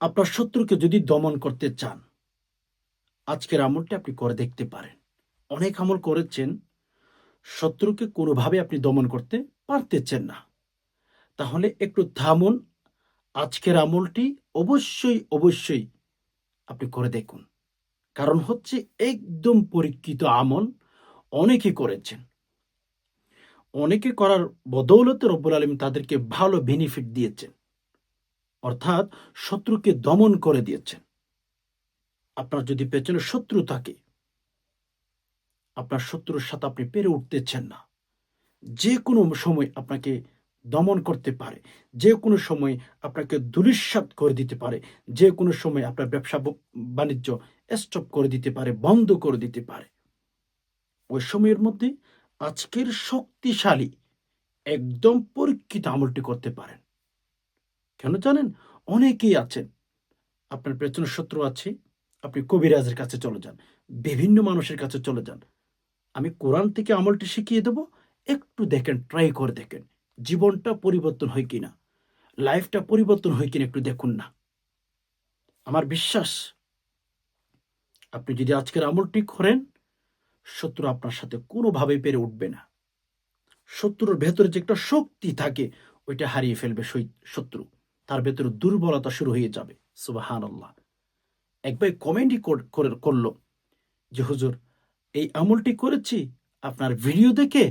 আপনার শত্রুকে যদি দমন করতে চান, আজকের আমলটা আপনি করে দেখতে পারেন। অনেক আমল করেছেন, শত্রুকে কোনোভাবে আপনি দমন করতে পারতেছেন না। তাহলে একটু থামুন, আজকের আমলটি অবশ্যই অবশ্যই আপনি করে দেখুন। কারণ হচ্ছে একদম পরীক্ষিত আমল অনেকে করেছেন। অনেকে করার বদৌলতে রব্বুল আলম তাদেরকে ভালো বেনিফিট দিয়েছেন। অর্থাৎ শত্রুকে দমন করে দিয়েছেন। আপনার যদি পেছনে শত্রু থাকে, আপনার শত্রুর সাথে আপনি পেরে উঠতেছেন না। যে কোনো সময় আপনাকে দমন করতে পারে, যে কোনো সময় আপনাকে দুলিশ্বাত করে দিতে পারে, যে কোনো সময় আপনার ব্যবসা বাণিজ্য স্টপ করে দিতে পারে, বন্ধ করে দিতে পারে। ওই সময়ের মধ্যে আজকের শক্তিশালী একদম পরীক্ষিত আমলটি করতে পারেন। কেন জানেন? অনেকেই আছেন। আপনার পেছনে শত্রু আছে, আপনি কবিরাজের কাছে চলে যান, বিভিন্ন মানুষের কাছে চলে যান। আমি কোরআন থেকে আমলটি শিখিয়ে দেব, একটু দেখেন ট্রাই করে দেখেন, জীবনটা পরিবর্তন হয় কিনা লাইফটা পরিবর্তন হয় কিনা একটু দেখুন না। আমার বিশ্বাস, আপনি যদি আজকের আমলটি করেন, শত্রু আপনার সাথে কোনোভাবেই পেরে উঠবে না। শত্রুর ভেতরে যে একটা শক্তি থাকে, ওইটা হারিয়ে ফেলবে শত্রু। তার ভেতরে দুর্বলতা শুরু হয়ে যাবে। সুবাহান আল্লাহ একবার কমেন্টই করে করল যে, হুজুর, এই আমলটি করেছি, আপনার ভিডিও দেখে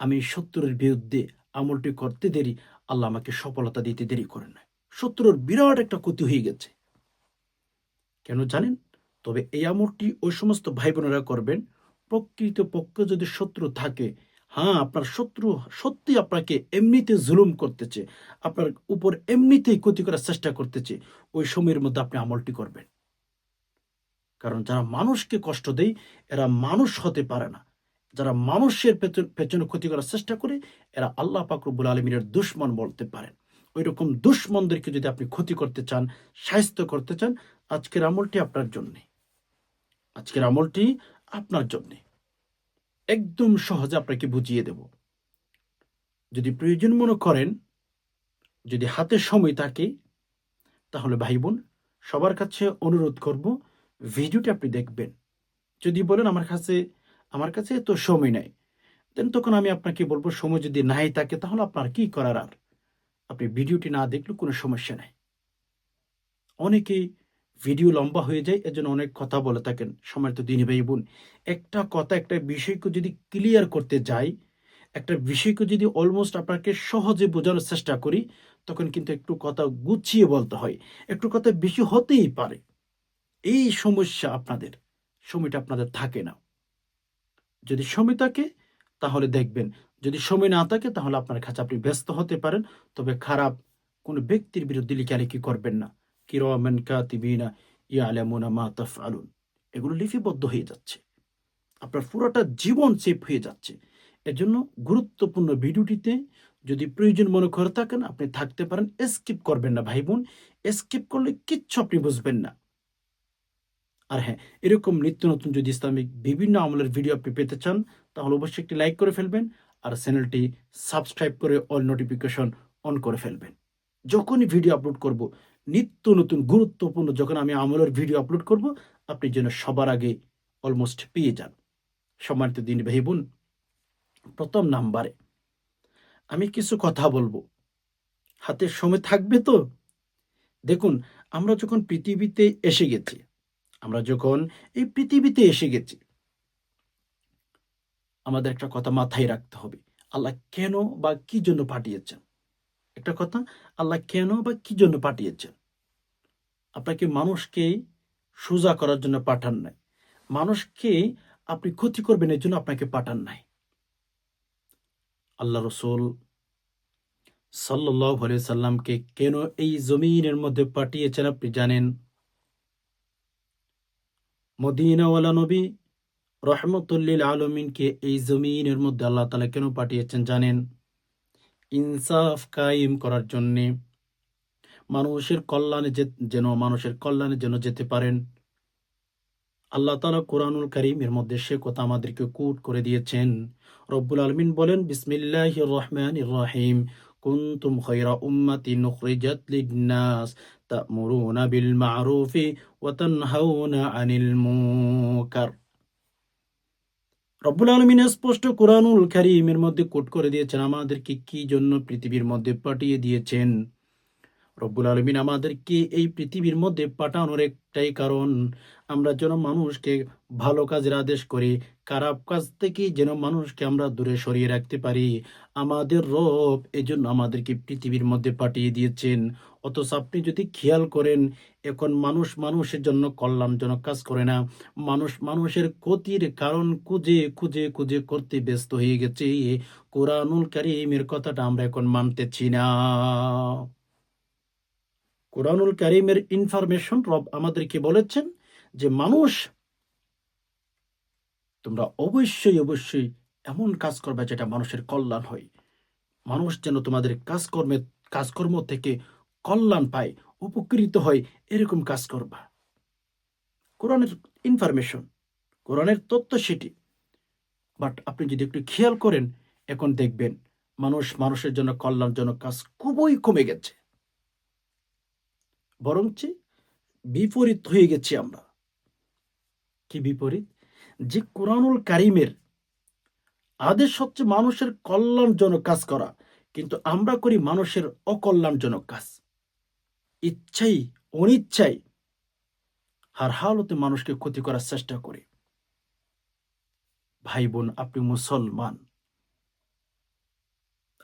আমি শত্রুর বিরুদ্ধে আমলটি করতে দেরি, আল্লাহ আমাকে সফলতা দিতে দেরি করেন না শত্রুর বিরাট একটা ক্ষতি হয়ে গেছে। কেন জানেন? তবে এই আমলটি ওই সমস্ত ভাই বোনেরা করবেন। প্রকৃত পক্ষে যদি শত্রু থাকে হ্যাঁ আপনার শত্রু সত্যি আপনাকে এমনিতে জুলুম করতেছে, আপনার উপর এমনিতেই ক্ষতি করার চেষ্টা করতেছে, ওই সময়ের মধ্যে আপনি আমলটি করবেন। কারণ যারা মানুষকে কষ্ট দেয়, এরা মানুষ হতে পারে না। যারা মানুষের পেছন- ক্ষতি করার চেষ্টা করে, এরা আল্লাহ পাকরবুল আলমিনের দুশ্মন বলতে পারেন। ওই রকম দুশ্মনদেরকে যদি আপনি ক্ষতি করতে চান, সাহিত্য করতে চান, আজকের আমলটি আপনার জন্যে। আজকের আমলটি আপনার জন্যে। একদম সহজে আপনাকে বুঝিয়ে দেব। যদি প্রয়োজন মনে করেন, যদি হাতে সময় থাকে, তাহলে ভাই বোন সবার কাছে অনুরোধ করব, ভিডিওটি আপনি দেখবেন। যদি বলেন, আমার কাছে আমার কাছে তো সময় নাই, দেন তখন আমি আপনাকে বলব, সময় যদি নাই থাকে, তাহলে আপনার কি করার আর? আপনি ভিডিওটি না দেখলে কোনো সমস্যা নাই। অনেকেই ভিডিও লম্বা হয়ে যায় এজন্য অনেক কথা বলে থাকেন সময় তো দিনী ভাই বোন। একটা কথা, একটা বিষয়কে যদি ক্লিয়ার করতে যাই, একটা বিষয়কে যদি অলমোস্ট আপনাকে সহজে বোঝানোর চেষ্টা করি, তখন কিন্তু একটু কথা গুছিয়ে বলতে হয়। একটু কথা বেশি হতেই পারে। এই সমস্যা আপনাদের, সময়টা আপনাদের থাকে না। যদি সময় থাকে, তাহলে দেখবেন। যদি সময় না থাকে, তাহলে আপনার কাছে আপনি ব্যস্ত হতে পারেন, তবে খারাপ কোনো ব্যক্তির বিরুদ্ধে লিখালেখি করবেন না। কিরমেন কাতিবিনা ইয়ালামুনা মা তাফআলুন। এগুলো লিপিবদ্ধ হয়ে যাচ্ছে। আপনার পুরোটা জীবন সেভ হয়ে যাচ্ছে। এর জন্য গুরুত্বপূর্ণ ভিডিওটিতে যদি প্রয়োজন মনে করে থাকেন, আপনি থাকতে পারেন, স্কিপ করবেন না ভাই বোন। স্কিপ করলে কিচ্ছু আপনি বুঝবেন না। আর হ্যাঁ এরকম নিত্য নতুন যদি ইসলামিক বিভিন্ন আমলের ভিডিও আপনি পেতে চান, তাহলে অবশ্যই একটি লাইক করে ফেলবেন আর চ্যানেলটি সাবস্ক্রাইব করে অল নোটিফিকেশন অন করে ফেলবেন। যখনই ভিডিও আপলোড করব নিত্য নতুন গুরুত্বপূর্ণ যখন আমি আমলের ভিডিও আপলোড করব, আপনি যেন সবার আগে অলমোস্ট পেয়ে যান। সম্মানিত দিন ভাই বোন, প্রথম নাম্বারে আমি কিছু কথা বলব। হাতে সময় থাকবে তো? দেখুন, আমরা যখন পৃথিবীতে এসে গেছি, আমরা যখন এই পৃথিবীতে এসে গেছি, আমাদের একটা কথা মাথায় রাখতে হবে। আল্লাহ কেন বা কি জন্য পাঠিয়েছেন? একটা কথা, আল্লাহ কেন বা কি জন্য পাঠিয়েছেন? আপনাকে মানুষকে সোজা করার জন্য পাঠান নাই। মানুষকে আপনি ক্ষতি করবেন এর জন্য আপনাকে পাঠান নাই। আল্লাহ রসুল সাল্লাহ সাল্লামকে কেন এই জমিনের মধ্যে পাঠিয়েছেন আপনি জানেন? মদিনাওয়ালা নবী রহমতুল্লিল আলমিনকে এই জমিনের মধ্যে আল্লাহ তালা কেন পাঠিয়েছেন জানেন? ইনসাফ কায়েম করার জন্যে। মানুষের কল্যাণে যেন, মানুষের কল্যাণে যেন যেতে পারেন। আল্লাহ তালা কোরআনুল করিমের মধ্যে সে কথা আমাদেরকে কুট করে দিয়েছেন। রব্বুল আলমিন বলেন বিসমিল্লাহ রহমান রহিম। কুন্তুম খৈরা উম্মাতি নুখরিজাত লিন্নাস তা'মুরুনা বিল মা'রুফি ওয়া তানহাউনা আনিল মুনকার। রব্বুল আলমিন স্পষ্ট কোরআনুল কারীমের মধ্যে কোট করে দিয়েছেন, আমাদেরকে কি জন্য পৃথিবীর মধ্যে পাঠিয়ে দিয়েছেন? রব্বুল আলমিন আমাদেরকে এই পৃথিবীর মধ্যে পাঠানোর একটাই কারণ, আমরা যেন মানুষকে ভালো কাজের আদেশ করি, খারাপ কাজ থেকে যেন মানুষকে আমরা দূরে সরিয়ে রাখতে পারি। আমাদের রব এজন্য আমাদেরকে পৃথিবীর মধ্যে পাঠিয়ে দিয়েছেন। অথচ আপনি যদি খেয়াল করেন, এখন মানুষ মানুষের জন্য কল্যাণজনক কাজ করে না। মানুষ মানুষের ক্ষতির কারণ খুঁজে খুঁজে খুঁজে করতে ব্যস্ত হয়ে গেছে। কোরআনুল কারিমের কথাটা আমরা এখন মানতেছি না। কোরআনুল কারিমের ইনফরমেশন রব আমাদেরকে বলেছেন যে মানুষ তোমরা অবশ্যই অবশ্যই এমন কাজ করবে যেটা মানুষের কল্যাণ হয়। মানুষ যেন তোমাদের কাজকর্মে, কাজকর্ম থেকে কল্যাণ পায়, উপকৃত হয়, এরকম কাজ করবা। কোরআনের ইনফরমেশন কোরআনের তথ্য সেটি। বাট আপনি যদি একটু খেয়াল করেন, এখন দেখবেন মানুষ মানুষের জন্য কল্যাণজনক কাজ খুবই কমে গেছে। বরঞ্চ বিপরীত হয়ে গেছি আমরা। কি বিপরীত? যে কোরআনুল কারিমের আদেশ হচ্ছে মানুষের কল্যাণজনক কাজ করা, কিন্তু আমরা করি মানুষের অকল্যাণজনক কাজ। ইচ্ছাই, অনিচ্ছাই হার হালতে মানুষকে ক্ষতি করার চেষ্টা করি। ভাই বোন আপনি মুসলমান।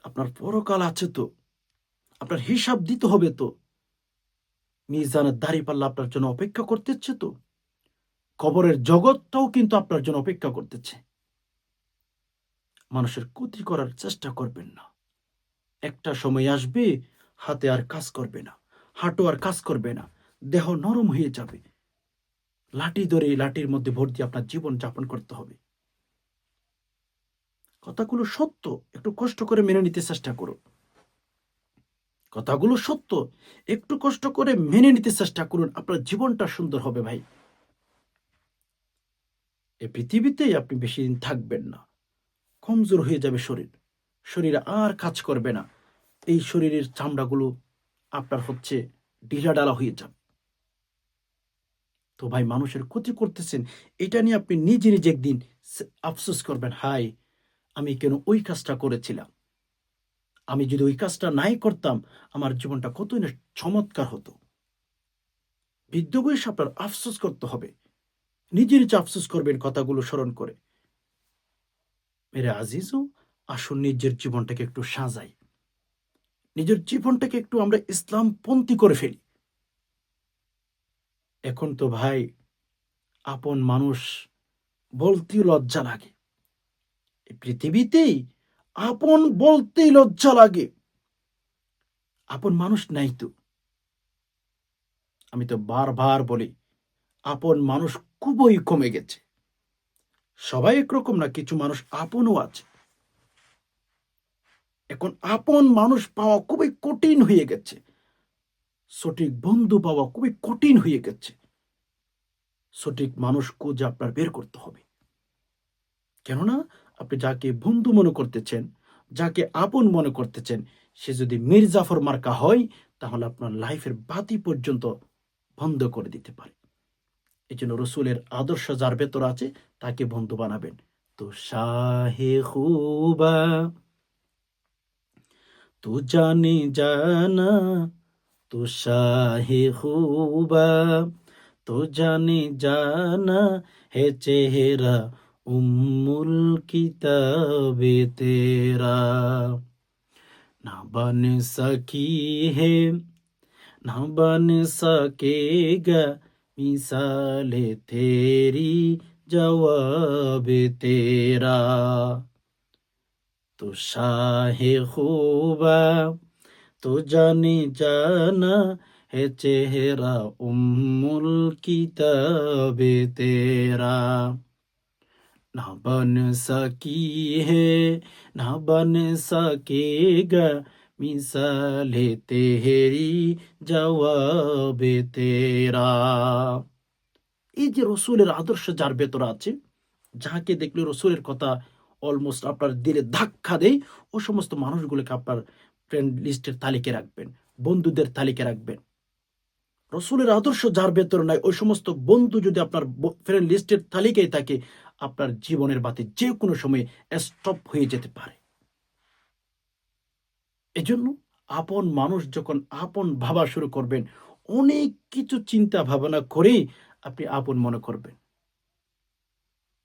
আপনার পরকাল আছে তো, আপনার হিসাব দিতে হবে তো। মিজানের দাড়ি পাল্লা আপনার জন্য অপেক্ষা করতেছে তো। কবরের জগৎটাও কিন্তু আপনার জন্য অপেক্ষা করতেছে। মানুষের ক্ষতি করার চেষ্টা করবেন না। একটা সময় আসবে, হাতে আর কাজ করবে না, হাঁটু আর কাজ করবে না, দেহ নরম হয়ে যাবে। লাঠি ধরে লাঠির মধ্যে ভোট দিয়ে আপনার জীবন যাপন করতে হবে। কথাগুলো সত্য, একটু কষ্ট করে মেনে নিতে চেষ্টা করুন। কথাগুলো সত্য। একটু কষ্ট করে মেনে নিতে চেষ্টা করুন, আপনার জীবনটা সুন্দর হবে ভাই। এ পৃথিবীতেই আপনি বেশি দিন থাকবেন না। কমজোর হয়ে যাবে শরীর। শরীর আর কাজ করবে না। এই শরীরের চামড়াগুলো আপনার হচ্ছে ঢিলাডালা হয়ে যাবে। তো ভাই, মানুষের ক্ষতি করতেছেন, এটা নিয়ে আপনি নিজে নিজে একদিন আফসোস করবেন হাই আমি কেন ওই কাজটা করেছিলাম? আমি যদি ওই কাজটা নাই করতাম, আমার জীবনটা কতই না চমৎকার হতো। বৃদ্ধ বয়সে আপনার আফসোস করতে হবে। নিজে নিজে আফসোস করবেন কথাগুলো স্মরণ করে। মেরে আজিজও আসুন নিজের জীবনটাকে একটু সাজাই। নিজের জীবনটাকে একটু আমরা ইসলামপন্থী করে ফেলি। এখন তো ভাই, আপন মানুষ বলতেও লজ্জা লাগে। পৃথিবীতেই আপন বলতেই লজ্জা লাগে। আপন মানুষ নাই তো। আমি তো বারবার বলি, আপন মানুষ খুবই কমে গেছে। সবাই একরকম না, কিছু মানুষ আপনও আছে। এখন আপন মানুষ পাওয়া খুবই কঠিন হয়ে গেছে। সঠিক বন্ধু পাওয়া খুবই কঠিন হয়ে গেছে। সঠিক মানুষ খুঁজে আপনার বের করতে হবে। কেননা আপনি যাকে বন্ধু মনে করতেছেন, যাকে আপন মনে করতেছেন, সে যদি মির্জাফর মার্কা হয়, তাহলে আপনার লাইফের বাতি পর্যন্ত বন্ধ করে দিতে পারে। এই জন্য রসুলের আদর্শ যার ভেতর আছে, তাকে বন্ধু বানাবেন। তো শাহে খুবা, তু জানি জানা, তো শাহে খুবা, তো জানি জানা, হে চেহারা উম্মুল কিতাবে তেরা না बन सकी है ना बन सकेगा मिसाल तेरी जवाब तेरा तो शाह खूबा तो जाने जाना है चेहरा उम्मुल किताब तेरा ना बन सकी है ना बन सकेगा मिसाले तेरी জবাবে তেরা এই যে রসুলের আদর্শ যার ভেতর আছে যাকে দেখলে রসুলের কথা অলমোস্ট আপনার দিলে ধাক্কা দেয় ও সমস্ত মানুষগুলোকে আপনার ফ্রেন্ড লিস্টের তালিকায় রাখবেন বন্ধুদের তালিকায় রাখবেন রসুলের আদর্শ যার ভেতরে নাই ওই সমস্ত বন্ধু যদি আপনার ফ্রেন্ড লিস্টের তালিকায় থাকে আপনার জীবনের বাতি যে কোনো সময় স্টপ হয়ে যেতে পারে। এজন্য আপন মানুষ যখন আপন ভাবা শুরু করবেন, অনেক কিছু চিন্তা ভাবনা করেই আপনি আপন মনে করবেন।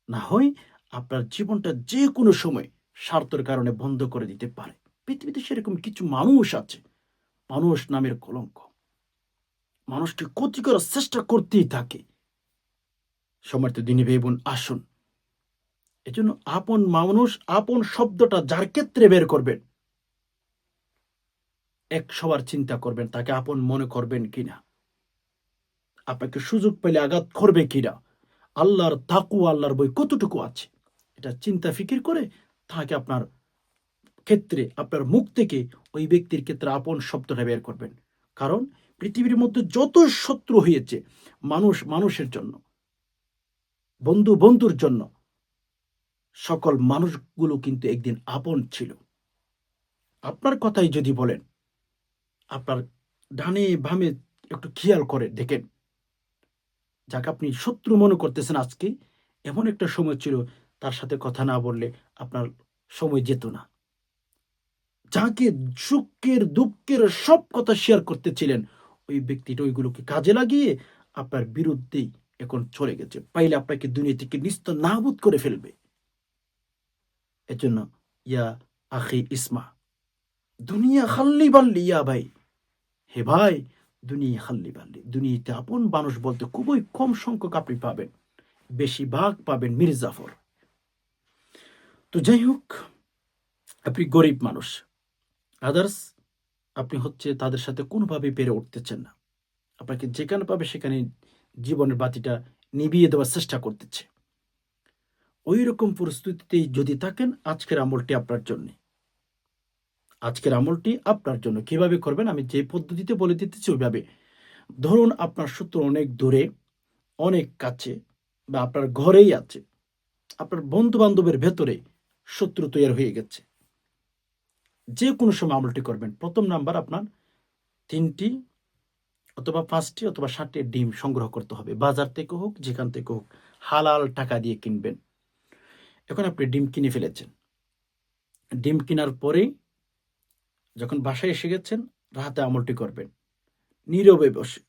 না হয় আপনার জীবনটা যে কোনো সময় স্বার্থের কারণে বন্ধ করে দিতে পারে। পৃথিবীতে সেরকম কিছু মানুষ আছে, মানুষ নামের কলঙ্ক। মানুষকে ক্ষতি করার চেষ্টা করতেই থাকে। সমর্থ দিনী ভাই বোন আসুন। এজন্য আপন মানুষ আপন শব্দটা যার ক্ষেত্রে বের করবেন, এক সবার চিন্তা করবেন তাকে আপন মনে করবেন কিনা। আপনাকে সুযোগ পেলে আঘাত করবে কিনা। আল্লাহর তাকু আল্লাহর বই কতটুকু আছে? এটা চিন্তা ফিকির করে তাকে আপনার ক্ষেত্রে, আপনার মুখ থেকে ওই ব্যক্তির ক্ষেত্রে আপন শব্দটা বের করবেন। কারণ পৃথিবীর মধ্যে যত শত্রু হয়েছে মানুষ, মানুষের জন্য বন্ধু বন্ধুর জন্য সকল মানুষগুলো কিন্তু একদিন আপন ছিল। আপনার কথাই যদি বলেন, আপনার ডানে বামে একটু খেয়াল করে দেখেন। যাকে, আপনি শত্রু মনে করতেছেন আজকে, এমন একটা সময় ছিল, তার সাথে কথা না বললে আপনার সময় যেত না। যাকে সুখের, দুঃখের সব কথা শেয়ার করতেছিলেন, ওই ব্যক্তিটা ওইগুলোকে কাজে লাগিয়ে আপনার বিরুদ্ধেই এখন চলে গেছে। পাইলে আপনাকে দুনিয়া থেকে নিস্ত নাবুদ করে ফেলবে। এজন্য, ইয়া আখি, ইসমা। দুনিয়া খাল্লি বাল্লি, ইয়া ভাই। হে ভাই, দুনিয়া খাল্লি বাল্লি। দুনিয়াতে আপন মানুষ বলতে খুবই কম সংখ্যক আপনি পাবেন। বেশিরভাগ পাবেন মির্জাফর। তো যাই হোক, আপনি গরিব মানুষ। আদার্স আপনি হচ্ছে তাদের সাথে কোনোভাবে পেরে উঠতেছেন না। আপনাকে যেখানে পাবে সেখানে জীবনের বাতিটা নিভিয়ে দেওয়ার চেষ্টা করতেছে। ওই রকম পরিস্থিতিতেই যদি থাকেন, আজকের আমলটি আপনার জন্য। আজকের আমলটি আপনার জন্য। কীভাবে করবেন? আমি যে পদ্ধতিতে বলে দিতেছি, ওইভাবে। ধরুন আপনার সূত্র অনেক দূরে, অনেক কাছে, বা আপনার ঘরেই আছে। আপনার বন্ধু বান্ধবের ভেতরে শত্রু তৈরি হয়ে গেছে। যে কোনো সময় আমলটি করবেন। প্রথম নাম্বার আপনার তিনটি অথবা পাঁচটি অথবা ষাটটি ডিম সংগ্রহ করতে হবে। বাজার থেকে হোক, যেখান থেকে হোক, হালাল টাকা দিয়ে কিনবেন। এখন আপনি ডিম কিনে ফেলেছেন। ডিম কেনার পরে যখন বাসায় এসে গেছেন, রাতে আমলটি করবেন। নীরবে বসে।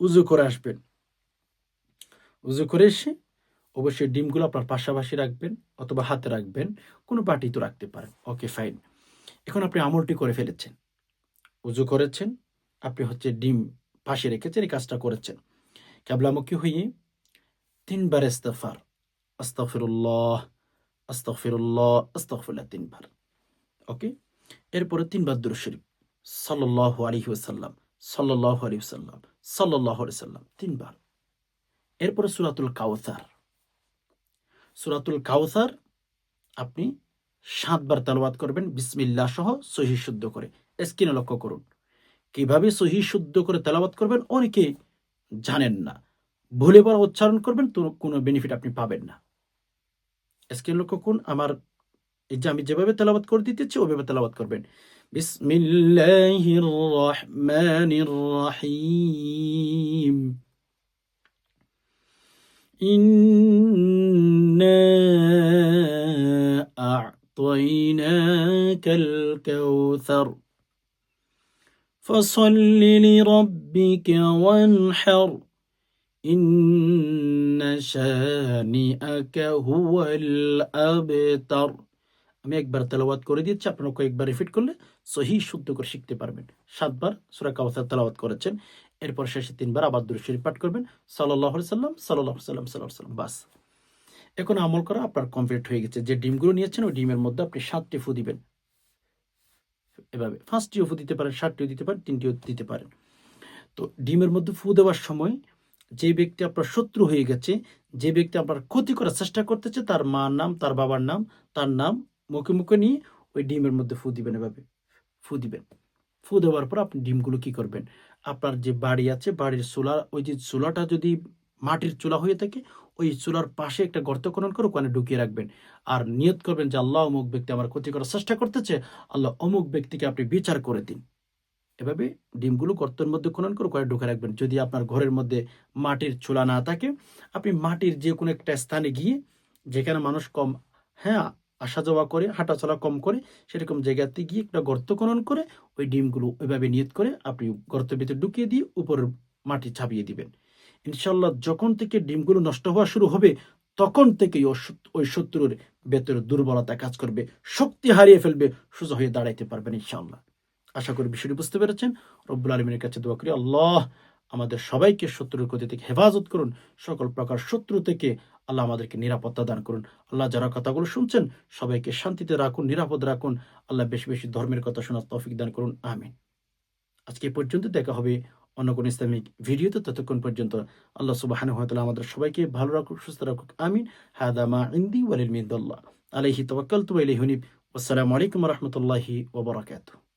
উজু করে আসবেন। উজু করে এসে অবশ্যই ডিমগুলো আপনার পাশাপাশি রাখবেন অথবা হাতে রাখবেন, কোনো পাটি তো রাখতে পারেন। Okay, fine. এখন আপনি আমলটি করে ফেলেছেন। উজু করেছেন, আপনি হচ্ছে ডিম পাশে রেখেছেন, এই কাজটা করেছেন। ক্যাবলামুখী হয়ে তিনবার ইস্তফার আস্তফিরুল্লাহ আস্তফিরুল্লাহ আস্তফিল্লাহ তিনবার। ওকে এরপরে তিনবার দুর শরীফ। সাল্লাহ আলহি সাল্লাহ আলী সাল্লাম সাল্লাহ আলি সাল্লাম তিনবার। এরপরে সুরাতুল কাউসার সুরাতুল কাউসার আপনি সাতবার তালবাদ করবেন বিসমিল্লা সহ সহি শুদ্ধ করে। স্ক্রিনে লক্ষ্য করুন। কীভাবে সহি শুদ্ধ করে তেলাবাদ করবেন অনেকে জানেন না। ভুলে পর উচ্চারণ করবেন, তো কোনো বেনিফিট আপনি পাবেন না। স্ক্রিন লক্ষ্য করুন আমার এই যে আমি যেভাবে তেলাবাদ করে দিতেছি ওইভাবে তেলাবাদ করবেন বিসমিল্লাহির রহমানির রহিম إنا أعطيناك الكوثر فصل لربك وانحر আমি একবার তেলাবাদ করে দিচ্ছি, আপনার কয়েকবার রিপিট করলে সহি শুদ্ধ করে শিখতে পারবেন। সাতবার সুরা কাউসার তেলাবাদ করেছেন, এরপর শেষে তিনবার আবার দুরুশরীফ পাঠ করবেন সাল্লাহ সাল্লাম সাল্লাহ সাল্লাম সাল্লাহ সাল্লাম বাস। এখন আমল করা আপনার কমপ্লিট হয়ে গেছে। যে ডিমগুলো নিয়েছেন, ওই ডিমের মধ্যে আপনি সাতটি ফু দিবেন। এভাবে ফার্স্টটিও ফু দিতে পারেন, সাতটিও দিতে পারেন, তিনটিও দিতে পারেন। তো ডিমের মধ্যে ফু দেওয়ার সময় যে ব্যক্তি আপনার শত্রু হয়ে গেছে, যে ব্যক্তি আপনার ক্ষতি করার চেষ্টা করতেছে, তার মার নাম, তার বাবার নাম, তার নাম মুখে মুখে নিয়ে ওই ডিমের মধ্যে ফু দিবেন এভাবে। ফু দিবেন। ফু দেওয়ার পর আপনি ডিমগুলো কি করবেন? আপনার যে বাড়ি আছে, বাড়ির চুলা, ওই যে চুলাটা যদি মাটির চুলা হয়ে থাকে, ওই চুলার পাশে একটা গর্ত খনন করে ওখানে ঢুকিয়ে রাখবেন। আর নিয়ত করবেন যে, আল্লাহ অমুক ব্যক্তি আমার ক্ষতি করার চেষ্টা করতেছে, আল্লাহ অমুক ব্যক্তিকে আপনি বিচার করে দিন। এভাবে ডিমগুলো গর্তের মধ্যে খনন করে করে ঢুকে রাখবেন। যদি আপনার ঘরের মধ্যে মাটির চুলা না থাকে, আপনি মাটির যে কোনো একটা স্থানে গিয়ে যেখানে মানুষ কম হ্যাঁ আসা যাওয়া করে, হাঁটাচলা কম করে, সেরকম জায়গাতে গিয়ে একটা গর্ত খনন করে ওই ডিমগুলো ওইভাবে নিয়ত করে আপনি গর্তের ভিতরে ঢুকিয়ে দিয়ে উপরের মাটি ছাপিয়ে দিবেন। ইনশাল্লাহ যখন থেকে ডিমগুলো নষ্ট হওয়া শুরু হবে, তখন থেকেই ওই শত্রুর ভেতরে দুর্বলতা কাজ করবে, শক্তি হারিয়ে ফেলবে, সোজা হয়ে দাঁড়াইতে পারবেন ইনশাল্লাহ আশা করি বিষয়টি বুঝতে পেরেছেন। রব্বুল আলমিনের কাছে দোয়া করি, আল্লাহ আমাদের সবাইকে শত্রুর ক্ষতি থেকে হেফাজত করুন, সকল প্রকার শত্রু থেকে আল্লাহ আমাদেরকে নিরাপত্তা দান করুন। আল্লাহ যারা কথাগুলো শুনছেন, সবাইকে শান্তিতে রাখুন, নিরাপদ রাখুন। আল্লাহ বেশি বেশি ধর্মের কথা শোনার তৌফিক দান করুন। আমিন। আজকে পর্যন্ত দেখা হবে অন্য কোন ইসলামিক ভিডিওতে। ততক্ষণ পর্যন্ত আল্লাহ সুবাহান হয়তালা আমাদের সবাইকে ভালো রাখুক, সুস্থ রাখুক। আমিন। হাদা মা ইন্দি ওয়ালিল মিন্দাল্লাহ। আলাইহি তাওয়াক্কালতু ওয়া ইলাইহি হুনিব আসসালামু আলাইকুম রাহমাতুল্লাহি ওয়া বারাকাতুহু।